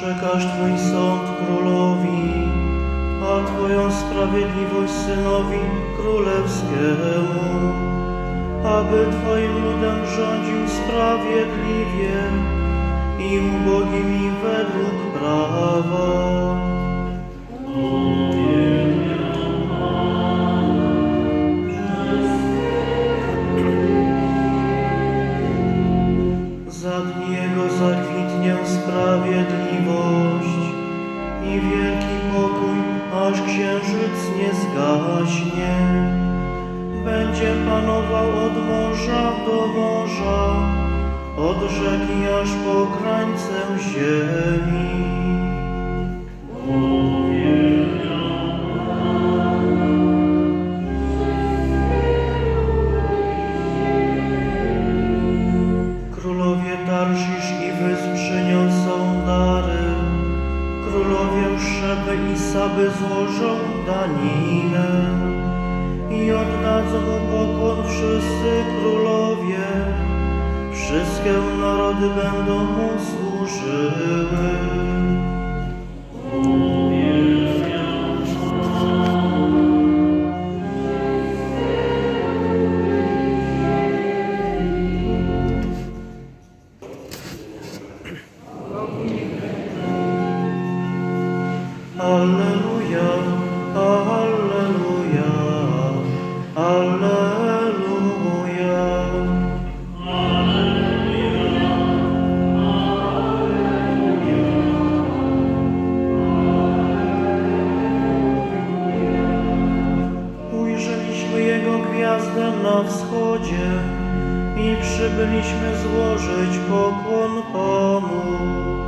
przekaż Twój sąd królowi, a Twoją sprawiedliwość synowi królewskiemu, aby Twoim ludem rządził sprawiedliwie i według prawa. Sprawiedliwość i wielki pokój, aż księżyc nie zgaśnie. Będzie panował od morza do morza, od rzeki aż po krańcę ziemi. Królowie Tarszisz i wysp przyniosą dary, królowie Szeby i Saby złożą daninę wszyscy królowie. Wszystkie narody będą mu służyły. Alleluja, Gwiazdę na wschodzie i przybyliśmy złożyć pokłon Panu.